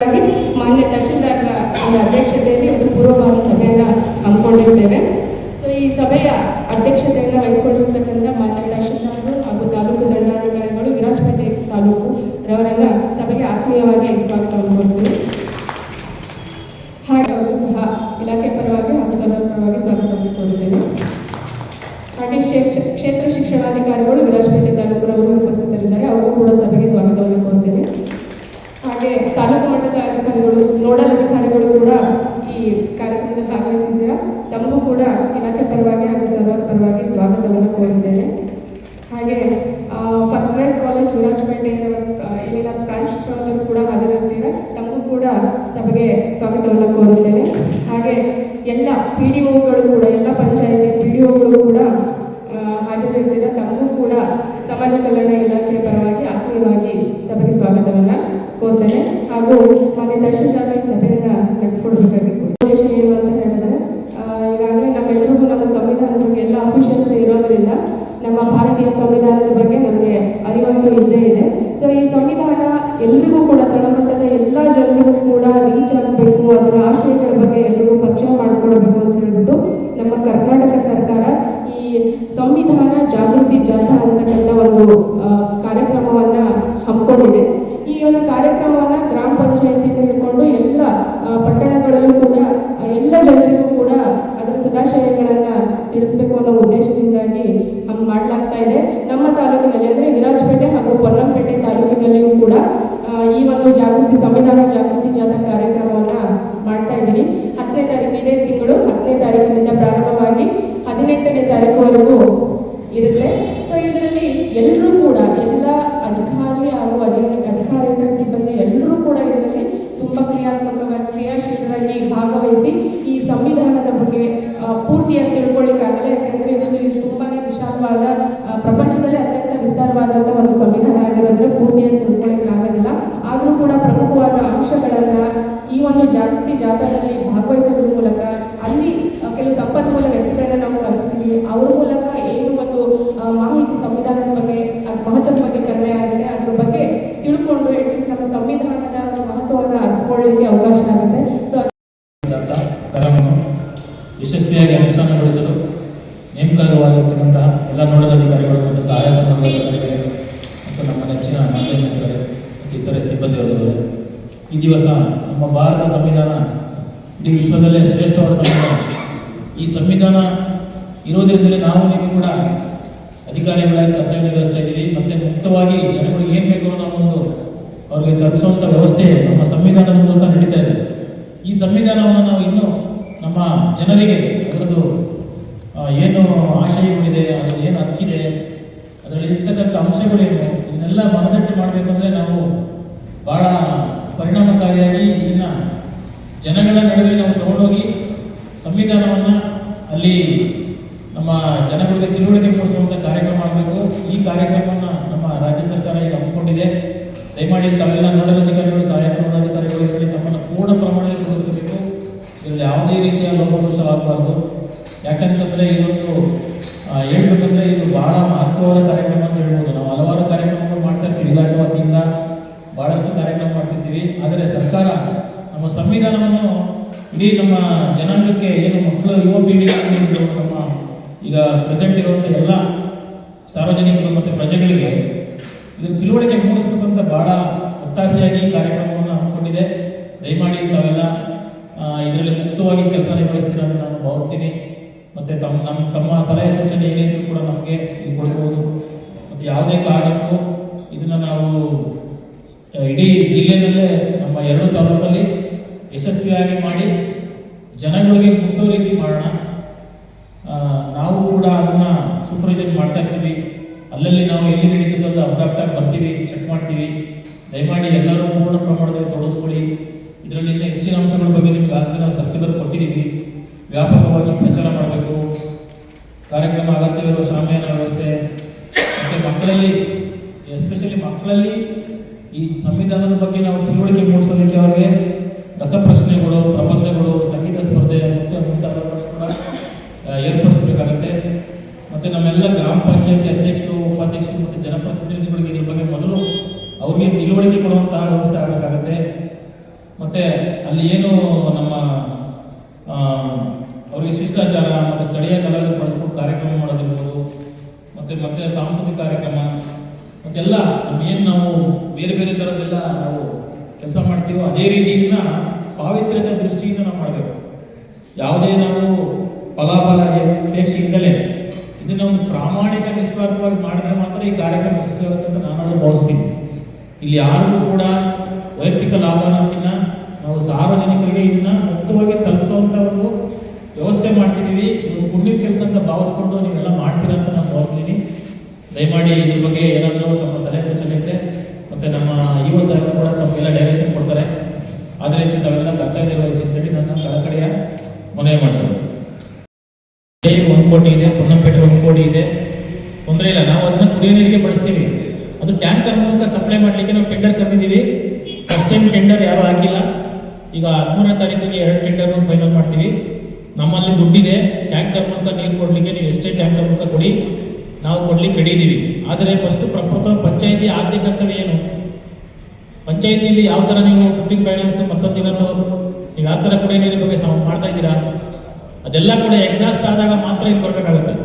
ಮಾನ್ಯ ತಹಶೀಲ್ದಾರರ ಒಂದು ಅಧ್ಯಕ್ಷತೆಯಲ್ಲಿ ಒಂದು ಪೂರ್ವಭಾವಿ ಸಭೆಯನ್ನು ಹಮ್ಮಿಕೊಂಡಿದ್ದೇವೆ ಸೊ ಈ ಸಭೆಯ ಅಧ್ಯಕ್ಷತೆಯನ್ನು ವಹಿಸಿಕೊಂಡಿರ್ತಕ್ಕಂಥ ಮಾನ್ಯ ತಹಶೀಲ್ದಾರರು ಹಾಗೂ ತಾಲೂಕು ದಂಡಾಧಿಕಾರಿಗಳು ವಿರಾಜಪೇಟೆ ತಾಲೂಕು ರವರೆಲ್ಲ ಸಭೆಗೆ ಆತ್ಮೀಯವಾಗಿ ಸ್ವಾಗತವನ್ನು ಕೋರ್ತೀವಿ ಹಾಗೆ ಅವರು ಸಹ ಇಲಾಖೆ ಪರವಾಗಿ ಹಾಗೂ ಸರ್ವರ ಪರವಾಗಿ ಸ್ವಾಗತವನ್ನು ಕೋರುತ್ತೇನೆ ಹಾಗೆ ಕ್ಷೇ- ಕ್ಷೇತ್ರ ಶಿಕ್ಷಣಾಧಿಕಾರಿಗಳು ವಿರಾಜಪೇಟೆ ತಾಲೂಕಿನವರು ಉಪಸ್ಥಿತರಿದ್ದಾರೆ. ಅವರು ಕೂಡ ಸಭೆಗೆ ಸ್ವಾಗತವನ್ನು ಕೋರ್ತೇನೆ. ಹಾಗೆ ತಾಲೂಕು ಮಟ್ಟದ ಅಧಿಕಾರಿಗಳು ನೋಡಲ್ ಅಧಿಕಾರಿಗಳು ಕೂಡ ಈ ಕಾರ್ಯಕ್ರಮದಲ್ಲಿ ಭಾಗವಹಿಸಿದ್ದೀರಾ? ತಮಗೂ ಕೂಡ ಇಲಾಖೆ ಪರವಾಗಿ ಹಾಗೂ ಸರ್ವರ ಪರವಾಗಿ ಸ್ವಾಗತವನ್ನು ಕೋರುತ್ತೇನೆ ಹಾಗೆ ಫಸ್ಟ್ ಗ್ರೇಡ್ ಕಾಲೇಜ್ ವಿರಾಜಪೇಟೆ ಇಲ್ಲಿನ ಪ್ರಾಂಶುಪಾಲರು ಕೂಡ ಹಾಜರಿರ್ತೀರಾ ತಮಗೂ ಕೂಡ ಸಭೆಗೆ ಸ್ವಾಗತವನ್ನು ಕೋರುತ್ತೇನೆ ಹಾಗೆ ಎಲ್ಲ ಪಿ ಡಿ ಒಗಳು ಕೂಡ ಎಲ್ಲ ಪಂಚಾಯತಿ ಪಿ ಡಿ ಒಗಳು ಕೂಡ ಆ, ಹಾಜರಿರ್ತೀರಾ ತಮಗೂ ಕೂಡ ಸಮಾಜ ಕಲ್ಯಾಣ ಇಲಾಖೆ ಪರವಾಗಿ ಆತ್ಮೀಯವಾಗಿ ಸಭೆಗೆ ಸ್ವಾಗತವನ್ನು ಕೋರ್ತೇನೆ ಹಾಗೂ ಮಾನ್ಯ ತಹಶೀಲ್ದಾರ್ ಈ ಸಭೆಯನ್ನು ನಡೆಸ್ಕೊಡ್ಬೇಕಾಗಿತ್ತು ಉದ್ದೇಶ ಏನು ಅಂತ ಹೇಳಿದ್ರೆ ಆ, ಈಗಾಗಲೇ ನಮ್ಮೆಲ್ರಿಗೂ ನಮ್ಮ ಸಂವಿಧಾನದ ಬಗ್ಗೆ ಎಲ್ಲ ಅಫಿಷಿಯಲ್ಸ್ ಇರೋದ್ರಿಂದ ನಮ್ಮ ಭಾರತೀಯ ಸಂವಿಧಾನದ ಬಗ್ಗೆ ನಮಗೆ ಅರಿವಂತೂ ಇದ್ದೇ ಇದೆ. ಸೊ ಈ ಸಂವಿಧಾನ ಎಲ್ರಿಗೂ ಆ, ಈ ಒಂದು ಜಾಗೃತಿ ಸಂವಿಧಾನ ಜಾಗೃತಿ ಜಾಥಾ ಕಾರ್ಯಕ್ರಮವನ್ನ ಮಾಡ್ತಾ ಇದ್ದೀವಿ ಹತ್ತನೇ ತಾರೀಕು ಇದೇ ತಿಂಗಳು ಹತ್ತನೇ ತಾರೀಕಿನಿಂದ ಪ್ರಾರಂಭವಾಗಿ ಹದಿನೆಂಟನೇ ತಾರೀಕುವರೆಗೂ ಇರುತ್ತೆ ಸೊ ಇದರಲ್ಲಿ ಎಲ್ಲರೂ ಕೂಡ ಎಲ್ಲ ಅಧಿಕಾರಿ ಹಾಗೂ ಅಧಿ ಅಧಿಕಾರೇತರ ಸಿಬ್ಬಂದಿ ಎಲ್ಲರೂ ಕೂಡ ಇದರಲ್ಲಿ ತುಂಬ ಕ್ರಿಯಾತ್ಮಕವಾಗಿ ಕ್ರಿಯಾಶೀಲರಾಗಿ ಭಾಗವಹಿಸಿ ಈ ಸಂವಿಧಾನದ ಬಗ್ಗೆ ಆ, ಪೂರ್ತಿಯಾಗಿ ತಿಳ್ಕೊಳ್ಳಿಕ್ಕಾಗಲ್ಲ ಯಾಕೆಂದರೆ ಇದು ಇದು ತುಂಬಾನೇ ವಿಶಾಲವಾದ ಆ, ಪ್ರಪಂಚದಲ್ಲೇ ಅತ್ಯಂತ ವಿಸ್ತಾರವಾದಂಥ ಒಂದು ಸಂವಿಧಾನ ಆಗಿರೋದ್ರೆ ಪೂರ್ತಿಯಾಗಿ ತಿಳ್ಕೊಳ್ಳಿಕ್ಕಾಗೋದಿಲ್ಲ ಆದರೂ ಕೂಡ ಪ್ರಮುಖವಾದ ಅಂಶಗಳನ್ನು ಈ ಒಂದು ಜಾಗೃತಿ ಜಾಥಾದಲ್ಲಿ ಭಾಗವಹಿಸೋದ್ರ ಮೂಲಕ ಅಲ್ಲಿ ಆ, ಕೆಲವು ಸಂಪನ್ಮೂಲ ವ್ಯಕ್ತಿಗಳನ್ನ ನಾವು ಕರೆಸ್ತೀವಿ ಅವ್ರ ಮೂಲಕ ಏನು ಒಂದು ಆ, ಮಾಹಿತಿ ಸಂವಿಧಾನದ ಬಗ್ಗೆ ಅದ್ರ ಮಹತ್ವದ ಬಗ್ಗೆ ಕಡಿಮೆ ಆಗಿದೆ ಅದ್ರ ಬಗ್ಗೆ ತಿಳ್ಕೊಂಡು ಅಟ್ಲೀಸ್ಟ್ ನಮ್ಮ ಸಂವಿಧಾನದ ಒಂದು ಮಹತ್ವವನ್ನು ಅರ್ಥಕೊಳ್ಳಿಕ್ಕೆ ಅವಕಾಶ ಆಗುತ್ತೆ ಸೊ ಜಾಥಾ ಕಾರ್ಯಕ್ರಮವನ್ನು ಯಶಸ್ವಿಯಾಗಿ ಅನುಷ್ಠಾನಗೊಳಿಸಲು ನೇಮಕವಾಗಿರ್ತಕ್ಕಂತಹ ಎಲ್ಲ ನೋಡಲ್ ಅಧಿಕಾರಿಗಳು ಮತ್ತು ಸಹಾಯಕ ನೋಡಲ್ ಅಧಿಕಾರಿಗಳು ಮತ್ತು ನಮ್ಮ ನೆಚ್ಚಿನ ಮಾಧ್ಯಮಿಕರು ಮತ್ತು ಇತರೆ ಸಿಬ್ಬಂದಿಯವರಿದ್ದಾರೆ ಈ ದಿವಸ ನಮ್ಮ ಭಾರತ ಸಂವಿಧಾನ. ಇಡೀ ವಿಶ್ವದಲ್ಲೇ ಶ್ರೇಷ್ಠವಾದ ಸಂವಿಧಾನ. ಈ ಸಂವಿಧಾನ ಇರೋದ್ರಿಂದಲೇ ನಾವು ನೀವು ಕೂಡ ಅಧಿಕಾರಿಗಳಾಗಿ ಕರ್ತವ್ಯ ನಿರ್ವಹಿಸ್ತಾ ಇದ್ದೀವಿ ಮತ್ತು ಮುಕ್ತವಾಗಿ ಜನಗಳಿಗೆ ಏನು ಬೇಕು ಅನ್ನೋ ಒಂದು ಅವ್ರಿಗೆ ತಲುಪಿಸುವಂಥ ವ್ಯವಸ್ಥೆ ನಮ್ಮ ಸಂವಿಧಾನದ ಮೂಲಕ ನಡೀತಾ ಇದೆ. ಈ ಸಂವಿಧಾನವನ್ನು ನಾವು ಇನ್ನೂ ನಮ್ಮ ಜನರಿಗೆ ಅದರದ್ದು ಏನು ಆಶಯಗಳಿದೆ ಅದರ ಏನು ಹಕ್ಕಿದೆ, ಅದರಲ್ಲಿ ಇರ್ತಕ್ಕಂಥ ಅಂಶಗಳೇನು, ಇದನ್ನೆಲ್ಲ ಮನದಟ್ಟು ಮಾಡಬೇಕಂದ್ರೆ ನಾವು ಭಾಳ ಪರಿಣಾಮಕಾರಿಯಾಗಿ ಜನಗಳ ನಡುವೆ ನಾವು ತಗೊಂಡೋಗಿ ಸಂವಿಧಾನವನ್ನು ಅಲ್ಲಿ ನಮ್ಮ ಜನಗಳಿಗೆ ತಿಳುವಳಿಕೆ ಮೂಡಿಸುವಂಥ ಕಾರ್ಯಕ್ರಮ ಮಾಡಬೇಕು. ಈ ಕಾರ್ಯಕ್ರಮವನ್ನು ನಮ್ಮ ರಾಜ್ಯ ಸರ್ಕಾರ ಈಗ ಹಮ್ಮಿಕೊಂಡಿದೆ. ದಯಮಾಡಿ ತಾವೆಲ್ಲ ನೋಡಲ್ ಅಧಿಕಾರಿಗಳು ಸಹಾಯಕ ನೋಡಾಧಿಕಾರಿಗಳು ಇದರಲ್ಲಿ ತಮ್ಮನ್ನು ಪೂರ್ಣ ಪ್ರಮಾಣದಲ್ಲಿ ತೋರಿಸಬೇಕು ಇದರಲ್ಲಿ ಯಾವುದೇ ರೀತಿಯ ಲೋಪದೋಷ ಆಗಬಾರ್ದು. ಯಾಕಂತಂದರೆ ಇದೊಂದು ಹೇಳ್ಬೇಕಂದ್ರೆ ಇದು ಬಹಳ ಮಹತ್ವವಾದ ಕಾರ್ಯಕ್ರಮ ಅಂತ ಹೇಳ್ಬೋದು ನಾವು ಹಲವಾರು ಕಾರ್ಯಕ್ರಮಗಳು ಮಾಡ್ತಾ ಇರ್ತೀವಿ ಇಲಾಖೆ ವತಿಯಿಂದ ಭಾಳಷ್ಟು ಕಾರ್ಯಕ್ರಮ ಮಾಡ್ತಿರ್ತೀವಿ ಆದರೆ ಸರ್ಕಾರ ನಮ್ಮ ಸಂವಿಧಾನವನ್ನು ಇಡೀ ನಮ್ಮ ಜನಾಂಗಕ್ಕೆ, ಏನು ಮಕ್ಕಳು, ಯುವ ಪೀಳಿಗೆ ನಮ್ಮ ಈಗ ಪ್ರೆಸೆಂಟ್ ಇರುವಂಥ ಎಲ್ಲ ಸಾರ್ವಜನಿಕರು ಮತ್ತು ಪ್ರಜೆಗಳಿಗೆ ಇದರ ತಿಳುವಳಿಕೆ ಮೂಡಿಸಬೇಕು ಅಂತ ಭಾಳ ಒತ್ತಾಸೆಯಾಗಿ ಕಾರ್ಯಕ್ರಮವನ್ನು ಹಮ್ಮಿಕೊಂಡಿದೆ. ದಯಮಾಡಿ ತಾವೆಲ್ಲ ಇದರಲ್ಲಿ ಮುಕ್ತವಾಗಿ ಕೆಲಸ ನಿರ್ವಹಿಸ್ತೀರ ಅಂತ ನಾನು ಭಾವಿಸ್ತೀನಿ. ಮತ್ತು ತಮ್ಮ ನಮ್ಮ ತಮ್ಮ ಸಲಹೆ ಸೂಚನೆ ಏನಿದ್ರು ಕೂಡ ನಮಗೆ ಇದು ಕೊಡ್ಬೋದು. ಮತ್ತು ಯಾವುದೇ ಕಾರಣಕ್ಕೂ ಇದನ್ನು ನಾವು ಇಡೀ ಜಿಲ್ಲೆಯಲ್ಲೇ ನಮ್ಮ ಎರಡು ತಾಲೂಕಲ್ಲಿ ಯಶಸ್ವಿಯಾಗಿ ಮಾಡಿ, ಜನಗಳಿಗೆ ಮುಟ್ಟೋ ರೀತಿ ಮಾಡೋಣ ನಾವು ಕೂಡ ಅದನ್ನ ಸೂಪರ್ವಿಷನ್ ಮಾಡ್ತಾ ಇರ್ತೀವಿ. ಅಲ್ಲಲ್ಲಿ ನಾವು ಎಲ್ಲಿ ನಡೀತದೆ ಅಂತ ಅಬ್ರಾಪ್ಟ್ ಬರ್ತೀವಿ ಚೆಕ್ ಮಾಡ್ತೀವಿ. ದಯಮಾಡಿ ಎಲ್ಲರೂ ಪೂರ್ಣ ಪ್ರಮಾಣದಲ್ಲಿ ತೊಡಗಿಸ್ಕೊಳ್ಳಿ. ಇದರಲ್ಲಿ ಹೆಚ್ಚಿನ ಅಂಶಗಳ ಬಗ್ಗೆ ನಿಮ್ಗೆ ಆಗಲೇ ನಾವು ಸರ್ಕ್ಯುಲರ್ ಕೊಟ್ಟಿದ್ದೀವಿ. ವ್ಯಾಪಕವಾಗಿ ಪ್ರಚಾರ ಮಾಡಬೇಕು. ಕಾರ್ಯಕ್ರಮ ಅಗತ್ಯವಿರುವ ಶಾಮಿಯಾನ ವ್ಯವಸ್ಥೆ. ಮತ್ತು ಮಕ್ಕಳಲ್ಲಿ ಎಸ್ಪೆಷಲಿ ಮಕ್ಕಳಲ್ಲಿ ಈ ಸಂವಿಧಾನದ ಬಗ್ಗೆ ನಾವು ತಿಳುವಳಿಕೆ ಮೂಡಿಸೋದಕ್ಕೆ ಅವರಿಗೆ ರಸಪ್ರಶ್ನೆಗಳು ಪ್ರಬಂಧಗಳು, ಸಂಗೀತ ಸ್ಪರ್ಧೆ ಮತ್ತು ಮುಂತಾದವುಗಳನ್ನು ಕೂಡ ಏರ್ಪಡಿಸಬೇಕಾಗುತ್ತೆ. ಮತ್ತು ನಮ್ಮೆಲ್ಲ ಗ್ರಾಮ ಪಂಚಾಯತಿ ಅಧ್ಯಕ್ಷರು, ಉಪಾಧ್ಯಕ್ಷರು ಮತ್ತು ಜನಪ್ರತಿನಿಧಿಗಳಿಗೆ ಇದ್ರ ಬಗ್ಗೆ ಮೊದಲು ಅವ್ರಿಗೆ ತಿಳುವಳಿಕೆ ಕೊಡುವಂತಹ ವ್ಯವಸ್ಥೆ ಆಗಬೇಕಾಗತ್ತೆ. ಮತ್ತು ಅಲ್ಲಿ ಏನು ನಮ್ಮ ಅವರಿಗೆ ಶಿಷ್ಟಾಚಾರ ಮತ್ತು ಸ್ಥಳೀಯ ಕಲಾವಿದರು ಬಳಸ್ಕೊಂಡು ಕಾರ್ಯಕ್ರಮ ಮಾಡೋದಿರ್ಬೋದು, ಮತ್ತು, ಮತ್ತೆ ಸಾಂಸ್ಕೃತಿಕ ಕಾರ್ಯಕ್ರಮ, ಮತ್ತೆಲ್ಲ ಏನು ನಾವು ಬೇರೆ ಬೇರೆ ಥರದ್ದೆಲ್ಲ ನಾವು ಕೆಲಸ ಮಾಡ್ತೀವೋ ಅದೇ ರೀತಿಯಿಂದ ಪಾವಿತ್ರ್ಯದ ದೃಷ್ಟಿಯಿಂದ ನಾವು ಮಾಡಬೇಕು. ಯಾವುದೇ ನಾವು ಫಲಾಫಲ ಅಪೇಕ್ಷೆಯಿಂದಲೇ ಇದನ್ನ ಒಂದು ಪ್ರಾಮಾಣಿಕ ನಿಸ್ವಾರ್ಥವಾಗಿ ಮಾಡಿದ್ರೆ ಮಾತ್ರ ಈ ಕಾರ್ಯಕ್ರಮ ಯಶಸ್ವಿಯಾಗುತ್ತೆ ಅಂತ ನಾನು ಭಾವಿಸ್ತೀನಿ. ಇಲ್ಲಿ ಯಾರಿಗೂ ಕೂಡ ವೈಯಕ್ತಿಕ ಲಾಭನಕ್ಕಿನ್ನ ನಾವು ಸಾರ್ವಜನಿಕರಿಗೆ ಇದನ್ನ ಮುಕ್ತವಾಗಿ ತಲುಪಿಸುವಂಥ ಒಂದು ವ್ಯವಸ್ಥೆ ಮಾಡ್ತಿದ್ದೀವಿ. ನೀವು ಪುಣ್ಯದ ಕೆಲಸ ಅಂತ ಭಾವಿಸ್ಕೊಂಡು ನೀವೆಲ್ಲ ಮಾಡ್ತೀರ ಅಂತ ನಾನು ಭಾವಿಸ್ತೀನಿ. ದಯಮಾಡಿ ಇದ್ರ ಬಗ್ಗೆ ಏನಾದರೂ ತಮ್ಮ ಸಲಹೆ ಸೂಚನೆ ಇದ್ದರೆ ಮತ್ತು ನಮ್ಮ ಯುವ ಸಾಹೇಬರು ಕೂಡ ತಮಗೆಲ್ಲ ಡೈರೆಕ್ಷನ್ ಕೊಡ್ತಾರೆ ಆದ್ದರಿಂದ ತಾವೆಲ್ಲ ಕರ್ತವ್ಯ ನಿರ್ವಹಿಸಿ ಅಂತೇಳಿ ನನ್ನ ಕಳಕಳಿಯ ಮನವಿ ಮಾಡ್ತಾರೆ ಇಲ್ಲಿ ಒಂದು ಕೋಟಿ ಇದೆ ಪೊನ್ನಂಪೇಟೆ ಒಂದು ಕೋಟಿ ಇದೆ ತೊಂದರೆ ಇಲ್ಲ ನಾವು ಅದನ್ನ ಕುಡಿಯೋ ನೀರಿಗೆ ಬಳಸ್ತೀವಿ ಅದು ಟ್ಯಾಂಕರ್ ಮೂಲಕ ಸಪ್ಲೈ ಮಾಡಲಿಕ್ಕೆ ನಾವು ಟೆಂಡರ್ ಕರೆದಿದ್ದೀವಿ ಫಸ್ಟ್ ಟೈಮ್ ಟೆಂಡರ್ ಯಾರು ಹಾಕಿಲ್ಲ. ಈಗ ಹದಿಮೂರನೇ ತಾರೀಕಿಗೆ ಎರಡು ಟೆಂಡರ್ ಫೈನಲ್ ಮಾಡ್ತೀವಿ. ನಮ್ಮಲ್ಲಿ ದುಡ್ಡಿದೆ. ಟ್ಯಾಂಕರ್ ಮೂಲಕ ನೀರು ಕೊಡಲಿಕ್ಕೆ ನೀವು ಎಷ್ಟೇ ಟ್ಯಾಂಕರ್ ಮೂಲಕ ಕೊಡಿ, ನಾವು ಕೊಡ್ಲಿಕ್ಕೆ ರೆಡಿ ಇದ್ದೀವಿ ಆದರೆ ಫಸ್ಟ್ ಪ್ರಪ್ರಥಮ ಪಂಚಾಯಿತಿ ಆದ್ಯ ಕರ್ತವ್ಯ ಏನು? ಪಂಚಾಯಿತಿಯಲ್ಲಿ ಯಾವ ಥರ ನೀವು ಫಿಫ್ಟಿಂಗ್ ಫೈನಾನ್ಸ್ ಮತ್ತೊಂದು ಇನ್ನೊಂದು, ನೀವು ಯಾವ ಥರ ಕೂಡ ನೀರಿನ ಬಗ್ಗೆ ಮಾಡ್ತಾ ಇದ್ದೀರಾ? ಅದೆಲ್ಲ ಕೂಡ ಎಕ್ಸಾಸ್ಟ್ ಆದಾಗ ಮಾತ್ರ ಇದು ಬರಬೇಕಾಗುತ್ತೆ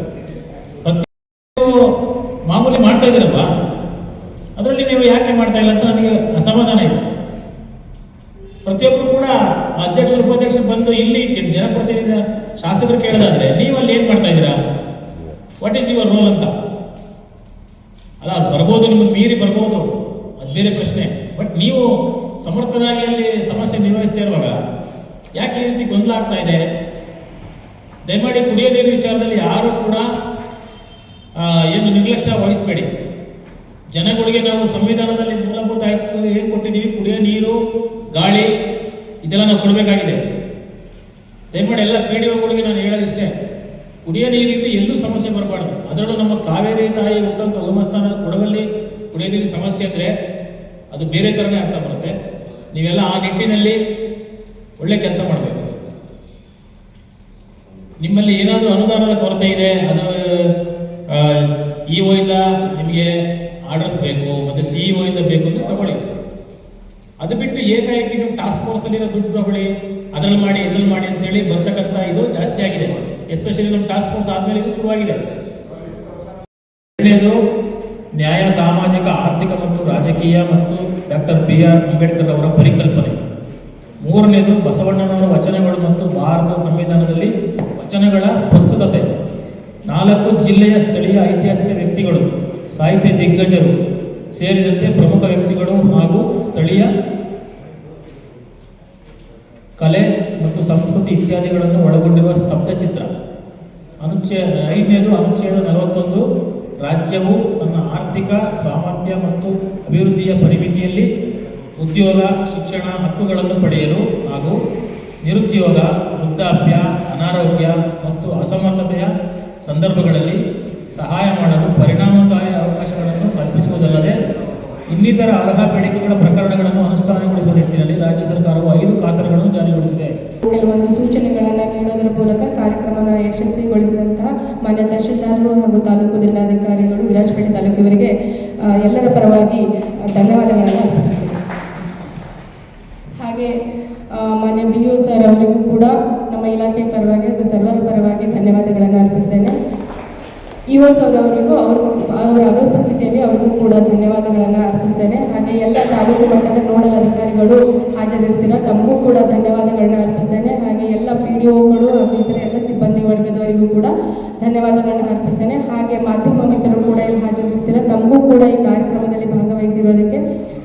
ಮಾಡ್ತಾ ಇದ್ದೀರಪ್ಪ. ಅದರಲ್ಲಿ ನೀವು ಯಾಕೆ ಮಾಡ್ತಾ ಇಲ್ಲ ಅಂತ ನನಗೆ ಅಸಮಾಧಾನ ಇದೆ. ಪ್ರತಿಯೊಬ್ಬರು ಕೂಡ ಅಧ್ಯಕ್ಷರು, ಉಪಾಧ್ಯಕ್ಷರು ಬಂದು ಇಲ್ಲಿ ಕೆ- ಜನಪ್ರತಿನಿಧಿ, ಶಾಸಕರು ಕೇಳೋದಾದ್ರೆ ನೀವು ಅಲ್ಲಿ ಏನ್ ಮಾಡ್ತಾ ಇದ್ದೀರಾ? ವಾಟ್ ಈಸ್ ಯುವರ್ ರೋಲ್ ಅಂತ? ಅಲ್ಲ, ಅದು ಬರ್ಬೋದು, ನಿಮ್ಗೆ ಮೀರಿ ಬರ್ಬೋದು. ಅದು ಬೇರೆ ಪ್ರಶ್ನೆ. ಬಟ್ ನೀವು ಸಮರ್ಥನಾಗಿ ಅಲ್ಲಿ ಸಮಸ್ಯೆ ನಿರ್ವಹಿಸ್ತಾ ಇರುವಾಗ ಯಾಕೆ ಈ ರೀತಿ ಗೊಂದಲ ಆಗ್ತಾ ಇದೆ? ದಯಮಾಡಿ ಕುಡಿಯೋ ನೀರು ವಿಚಾರದಲ್ಲಿ ಯಾರು ಕೂಡ ಏನು ನಿರ್ಲಕ್ಷ್ಯ ವಹಿಸಬೇಡಿ. ಜನಗಳಿಗೆ ನಾವು ಸಂವಿಧಾನದಲ್ಲಿ ಮೂಲಭೂತ ಹಕ್ಕು ಏನು ಕೊಟ್ಟಿದ್ದೀವಿ? ಕುಡಿಯೋ ನೀರು, ಗಾಳಿ, ಇದೆಲ್ಲ ನಾವು ಕೊಡಬೇಕಾಗಿದೆ. ದಯಮಾಡಿ ಎಲ್ಲ ಪಿ ಡಿ ಒಗಳಿಗೆ ನಾನು ಹೇಳೋದಿಷ್ಟೇ, ಕುಡಿಯೋ ನೀರಿಂದ ಎಲ್ಲೂ ಸಮಸ್ಯೆ ಬರಬಾರ್ದು. ಅದರಲ್ಲೂ ನಮ್ಮ ಕಾವೇರಿ ತಾಯಿ ಹುಟ್ಟಂತ ಉಗಮಸ್ಥಾನದ ಕೊಡಗಲ್ಲಿ ಕುಡಿಯೋ ನೀರಿನ ಸಮಸ್ಯೆ ಅಂದರೆ ಅದು ಬೇರೆ ಥರನೇ ಅರ್ಥ ಬರುತ್ತೆ. ನೀವೆಲ್ಲ ಆ ನಿಟ್ಟಿನಲ್ಲಿ ಒಳ್ಳೆ ಕೆಲಸ ಮಾಡಬೇಕು. ನಿಮ್ಮಲ್ಲಿ ಏನಾದರೂ ಅನುದಾನದ ಕೊರತೆ ಇದೆ, ಅದು ಇ ಒಯಿಂದ ನಿಮಗೆ ಆರ್ಡರ್ಸ್ ಬೇಕು, ಮತ್ತು ಸಿ ಇ ಇಂದ ಬೇಕು ಅಂತ ತಗೊಳ್ಳಿ. ಅದು ಬಿಟ್ಟು ಏಕಾಏಕಿ ನೀವು ಟಾಸ್ಕ್ ಫೋರ್ಸಲ್ಲಿರೋ ದುಡ್ಡು ತಗೊಳ್ಳಿ. ಅದ್ರಲ್ಲಿ ಮಾಡಿ, ಇದ್ರಲ್ಲಿ ಮಾಡಿ ಅಂತೇಳಿ ಬರ್ತಕ್ಕಂಥ ಇದು ಜಾಸ್ತಿ ಆಗಿದೆ. ಎಸ್ಪೆಷಲಿ ನಮ್ಮ ಟಾಸ್ಕ್ ಫೋರ್ಸ್ ಆದಮೇಲೆ ಇದು ಶುರುವಾಗಿದೆ. ಎರಡನೇದು, ನ್ಯಾಯ, ಸಾಮಾಜಿಕ, ಆರ್ಥಿಕ ಮತ್ತು ರಾಜಕೀಯ ಮತ್ತು ಡಾಕ್ಟರ್ ಬಿ ಆರ್ ಅಂಬೇಡ್ಕರ್ ಅವರ ಪರಿಕಲ್ಪನೆ. ಮೂರನೇದು, ಬಸವಣ್ಣನವರ ವಚನಗಳು ಮತ್ತು ಭಾರತ ಸಂವಿಧಾನದಲ್ಲಿ ವಚನಗಳ ಜಿಲ್ಲೆಯ ಸ್ಥಳೀಯ ಐತಿಹಾಸಿಕ ವ್ಯಕ್ತಿಗಳು, ಸಾಹಿತ್ಯ ದಿಗ್ಗಜರು ಸೇರಿದಂತೆ ಪ್ರಮುಖ ವ್ಯಕ್ತಿಗಳು ಹಾಗೂ ಸ್ಥಳೀಯ ಕಲೆ ಮತ್ತು ಸಂಸ್ಕೃತಿ ಇತ್ಯಾದಿಗಳನ್ನು ಒಳಗೊಂಡಿರುವ ಸ್ತಬ್ಧ ಚಿತ್ರ. ಅನುಚ್ಛೇ, ಐದನೇದು ಅನುಚ್ಛೇದ ನಲವತ್ತೊಂದು. ರಾಜ್ಯವು ತನ್ನ ಆರ್ಥಿಕ, ಸಾಮರ್ಥ್ಯ ಮತ್ತು ಅಭಿವೃದ್ಧಿಯ ಪರಿಮಿತಿಯಲ್ಲಿ ಉದ್ಯೋಗ, ಶಿಕ್ಷಣ, ಹಕ್ಕುಗಳನ್ನು ಪಡೆಯಲು ಹಾಗೂ ನಿರುದ್ಯೋಗ, ವೃದ್ಧಾಪ್ಯ, ಅನಾರೋಗ್ಯ ಮತ್ತು ಅಸಮರ್ಥತೆಯ ಸಂದರ್ಭಗಳಲ್ಲಿ ಸಹಾಯ ಮಾಡಲು ಪರಿಣಾಮಕಾರಿ ಅವಕಾಶಗಳನ್ನು ಕಲ್ಪಿಸುವುದಲ್ಲದೆ ಇನ್ನಿತರ ಅರ್ಹ ಬೇಡಿಕೆಗಳ ಪ್ರಕರಣಗಳನ್ನು ಅನುಷ್ಠಾನಗೊಳಿಸುವ ನಿಟ್ಟಿನಲ್ಲಿ ರಾಜ್ಯ ಸರ್ಕಾರವು ಐದು ಖಾತರಿಗಳನ್ನು ಜಾರಿಗೊಳಿಸಿದೆ. ಕೆಲವೊಂದು ಸೂಚನೆಗಳನ್ನು ನೀಡೋದರ ಮೂಲಕ ಕಾರ್ಯಕ್ರಮನ ಯಶಸ್ವಿಗೊಳಿಸಿದಂತಹ ಮಾನ್ಯ ತಹಶೀಲ್ದಾರರು ಹಾಗೂ ತಾಲೂಕು ಜಿಲ್ಲಾಧಿಕಾರಿಗಳು ವಿರಾಜಪೇಟೆ ತಾಲೂಕಿನವರಿಗೆ ಎಲ್ಲರ ಪರವಾಗಿ ಧನ್ಯವಾದಗಳನ್ನು ಅರ್ಪಿಸುತ್ತೇನೆ. ಹಾಗೆ ಮಾನ್ಯ ಬಿ ಸರ್ ಅವರಿಗೂ ಕೂಡ ನಮ್ಮ ಇಲಾಖೆ ಪರವಾಗಿ ಸರ್ವರ ಪರವಾಗಿ ಧನ್ಯವಾದಗಳನ್ನು ಅರ್ಪಿಸ್ತೇನೆ ಓ ಸರ್ ಅವರಿಗೂ ಅವರು, ಅವರ ಅನುಪಸ್ಥಿತಿಯಲ್ಲಿ ಅವ್ರಿಗೂ ಕೂಡ ಧನ್ಯವಾದಗಳನ್ನು ಅರ್ಪಿಸ್ತೇನೆ. ಹಾಗೆ ಎಲ್ಲ ತಾಲೂಕು ಮಟ್ಟದ ನೋಡಲ್ ಅಧಿಕಾರಿಗಳು ಹಾಜರಿರ್ತೀರ, ತಮಗೂ ಕೂಡ ಧನ್ಯವಾದಗಳನ್ನ ಅರ್ಪಿಸ್ತೇನೆ. ಹಾಗೆ ಎಲ್ಲ ಪಿ ಡಿ ಒಗಳು ಹಾಗೂ ಇತರ ಎಲ್ಲ ಸಿಬ್ಬಂದಿ ವರ್ಗದವರಿಗೂ ಕೂಡ ಧನ್ಯವಾದಗಳನ್ನ ಅರ್ಪಿಸ್ತೇನೆ. ಹಾಗೆ ಮಾಧ್ಯಮ ಮಿತ್ರರು ಕೂಡ ಇಲ್ಲಿ ಹಾಜರಿರ್ತೀರ, ತಮಗೂ ಕೂಡ ಈ ಕಾರ್ಯಕ್ರಮದಲ್ಲಿ ಭಾಗವಹಿಸಿರೋದಕ್ಕೆ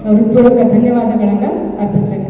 ಹೃತ್ಪೂರ್ವಕ ಧನ್ಯವಾದಗಳನ್ನು ಅರ್ಪಿಸ್ತೇನೆ.